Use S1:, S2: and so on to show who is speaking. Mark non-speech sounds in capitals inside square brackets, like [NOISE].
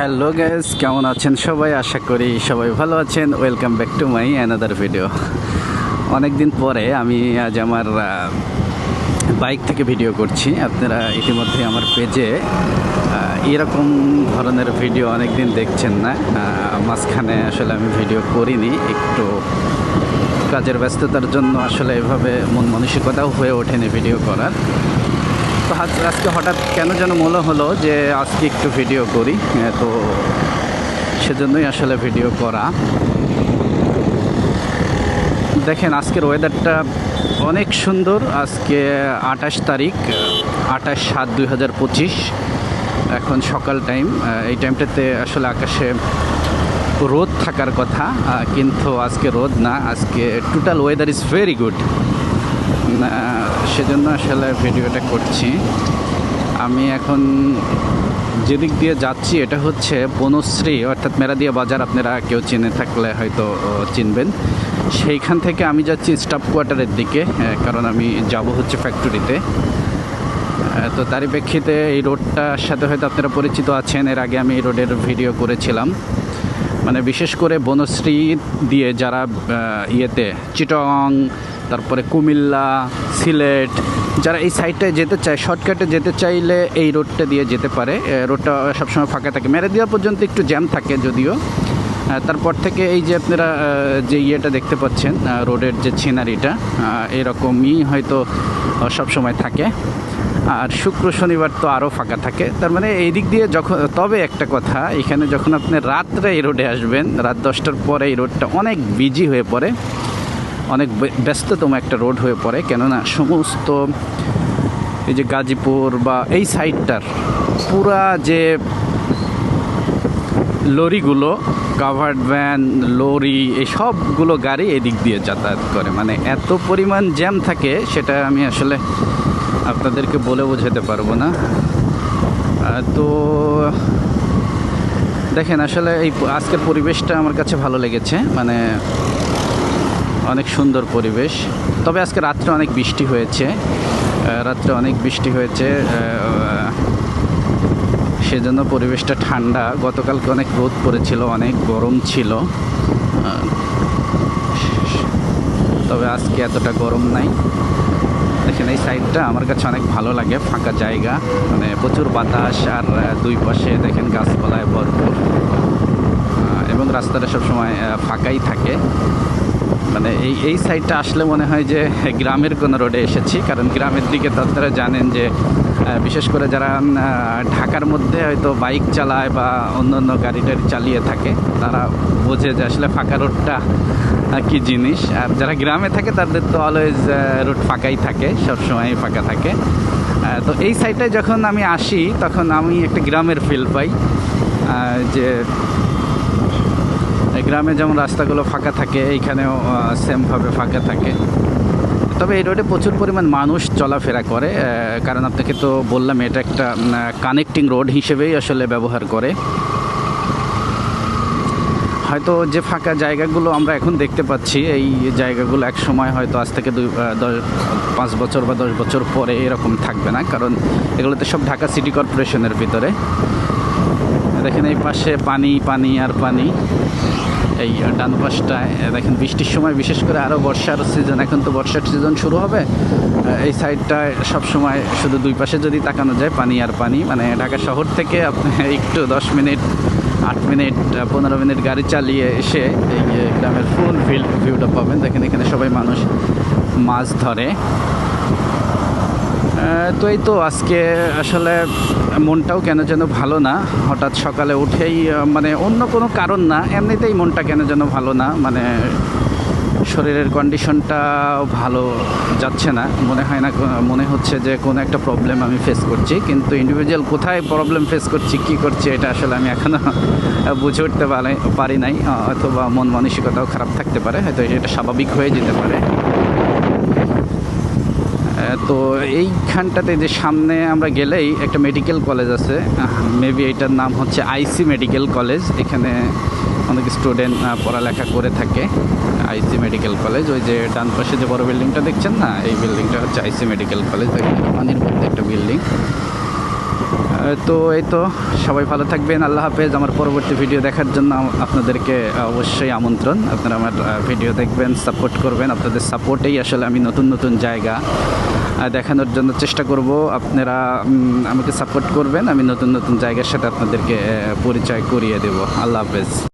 S1: Hello gas কেমন আছেন সবাই? আশা করি সবাই ভালো আছেন। Welcome back to my another video অনেক দিন পরে আমি আজ আমার বাইক থেকে ভিডিও করছি। আপনারা ইতিমধ্যে আমার পেজে এরকম ধরনের ভিডিও অনেক দিন দেখছেন না। মাঝখানে আসলে আমি ভিডিও করিনি। একটু কাজের ব্যস্ততার জন্য আসলে এভাবে মন মানসিকতাও হয়ে ওঠেনি ভিডিও করার। তো আজকে হঠাৎ কেন যেন মনে হলো যে আজকে একটু ভিডিও করি। তো সেজন্যই আসলে ভিডিও করা। দেখেন, আজকের ওয়েদারটা অনেক সুন্দর। আজকে আঠাশ তারিখ আঠাশ সাত দুই হাজার পঁচিশ। এখন সকাল টাইম এই টাইমটাতে আসলে আকাশে রোদ থাকার কথা কিন্তু আজকে রোদ না। আজকে total weather is very good সেজন্য আসলে ভিডিওটা করছি। আমি এখন যেদিক দিয়ে যাচ্ছি, এটা হচ্ছে বনশ্রী অর্থাৎ মেরাদিয়া বাজার, আপনারা কেউ চিনে থাকলে হয়তো চিনবেন। সেইখান থেকে আমি যাচ্ছি স্টাফ কোয়ার্টারের দিকে কারণ আমি যাব হচ্ছে ফ্যাক্টরিতে। তো তারই প্রেক্ষিতে এই রোডটার সাথে হয়তো আপনারা পরিচিত আছেন, এর আগে আমি এই রোডের ভিডিও করেছিলাম। মানে বিশেষ করে বনশ্রী দিয়ে যারা ইয়েতে, চিটং তারপরে কুমিল্লা, সিলেট, যারা এই সাইডটায় যেতে চায় শর্টকাটে যেতে চাইলে এই রোডটা দিয়ে যেতে পারে। রোডটা সবসময় ফাঁকা থাকে। মেরেদিয়া পর্যন্ত একটু জ্যাম থাকে যদিও। তারপর থেকে এই যে আপনারা যে ইয়েটা দেখতে পাচ্ছেন রোডের যে সিনারিটা এরকমই হয়তো সবসময় থাকে। আর শুক্র, শনিবার তো আরও ফাঁকা থাকে। তার মানে এই দিক দিয়ে যখন, তবে একটা কথা, এখানে যখন আপনি রাত্রে এই রোডে আসবেন, রাত দশটার পরে এই রোডটা অনেক বিজি হয়ে পড়ে। অনেক ব্যস্ততম একটা রোড হয়ে পড়ে। কেননা সমস্ত এই যে গাজীপুর বা এই সাইডটার পুরা যে লরিগুলো কাভার্ড ভ্যান লরি এই সবগুলো গাড়ি এদিক দিয়ে যাতায়াত করে। মানে এত পরিমাণ জ্যাম থাকে, সেটা আমি আসলে আপনাদেরকে বলে বোঝাতে পারব না। তো দেখেন, আসলে এই আজকের পরিবেশটা আমার কাছে ভালো লেগেছে। মানে অনেক সুন্দর পরিবেশ। তবে আজকে রাত্রে অনেক বৃষ্টি হয়েছে। রাত্রে অনেক বৃষ্টি হয়েছে সেজন্য পরিবেশটা ঠান্ডা। গতকালকে অনেক রোদ পড়েছিল, অনেক গরম ছিল। তবে আজকে এতটা গরম নাই। দেখেন এই সাইডটা আমার কাছে অনেক ভালো লাগে, ফাঁকা জায়গা। মানে প্রচুর বাতাস আর দুই পাশে দেখেন গাছপালায় ভরপুর। এবং রাস্তাটা সবসময় ফাঁকাই থাকে। মানে এই এই সাইডটা আসলে মনে হয় যে গ্রামের কোনো রোডে এসেছি, কারণ গ্রামের দিকে তো জানেন যে বিশেষ করে যারা ঢাকার মধ্যে হয়তো বাইক চালায় বা অন্য অন্য গাড়ি টাড়ি চালিয়ে থাকে, তারা বোঝে যে আসলে ফাঁকা রোডটা কী জিনিস। আর যারা গ্রামে থাকে, তাদের তো অলওয়েজ রোড ফাঁকাই থাকে সবসময় ফাঁকা থাকে। তো এই সাইডটায় যখন আমি আসি, তখন আমি একটা গ্রামের ফিল পাই যে গ্রামে যেমন রাস্তাগুলো ফাঁকা থাকে, এইখানেও সেমভাবে ফাঁকা থাকে। তবে এই রোডে প্রচুর পরিমাণ মানুষ চলাফেরা করে কারণ আপনাকে তো বললাম, এটা একটা কানেক্টিং রোড হিসেবেই আসলে ব্যবহার করে। হয়তো যে ফাঁকা জায়গাগুলো আমরা এখন দেখতে পাচ্ছি, এই জায়গাগুলো এক সময় হয়তো আজ থেকে দুই দশ, পাঁচ বছর বা দশ বছর পরে এরকম থাকবে না, কারণ এগুলোতে সব ঢাকা সিটি কর্পোরেশনের ভিতরে। দেখেন এই পাশে পানি পানি আর পানি। এই ডান পাশটায় দেখেন বৃষ্টির সময় বিশেষ করে আরও বর্ষার সিজন এখন তো বর্ষার সিজন শুরু হবে। এই সাইডটায় সব সময় শুধু দুই পাশে যদি তাকানো যায়, পানি আর পানি মানে ঢাকা শহর থেকে আপনি [LAUGHS] একটু দশ মিনিট, আট মিনিট পনেরো মিনিট গাড়ি চালিয়ে এসে এই গ্রামের ফুল ভিল ভিউটা পাবেন। দেখেন এখানে সবাই মানুষ মাছ ধরে। তো এই তো আজকে আসলে মনটাও কেন যেন ভালো না। হঠাৎ সকালে উঠেই মানে অন্য কোনো কারণ না, এমনিতেই মনটা কেন যেন ভালো না মানে শরীরের কন্ডিশনটাও ভালো যাচ্ছে না। মনে হয় না, মনে হচ্ছে যে কোনো একটা প্রবলেম আমি ফেস করছি, কিন্তু ইন্ডিভিজুয়াল কোথায় প্রবলেম ফেস করছি, কী করছি, এটা আসলে আমি এখনও বুঝে উঠতে পারি নাই অথবা মন মানসিকতাও খারাপ থাকতে পারে, হয়তো এটা স্বাভাবিক হয়ে যেতে পারে। তো এইখানটাতে যে সামনে আমরা গেলেই একটা মেডিকেল কলেজ আছে। মেবি এটার নাম হচ্ছে আইসি মেডিকেল কলেজ এখানে অনেক স্টুডেন্ট পড়ালেখা করে থাকে আইসি মেডিকেল কলেজ ওই যে ডান পাশে যে বড় বিল্ডিংটা দেখছেন না? এই বিল্ডিংটা হচ্ছে আইসি মেডিকেল কলেজ পানির মধ্যে একটা বিল্ডিং তো এই তো, সবাই ভালো থাকবেন, আল্লাহ হাফেজ। আমার পরবর্তী ভিডিও দেখার জন্য আপনাদেরকে অবশ্যই আমন্ত্রণ। আপনারা আমার ভিডিও দেখবেন সাপোর্ট করবেন। আপনাদের সাপোর্টেই আসলে আমি নতুন নতুন জায়গা দেখানোর জন্য চেষ্টা করব। আপনারা আমাকে সাপোর্ট করবেন, আমি নতুন নতুন জায়গার সাথে আপনাদেরকে পরিচয় করিয়ে দেব। আল্লাহ হাফেজ।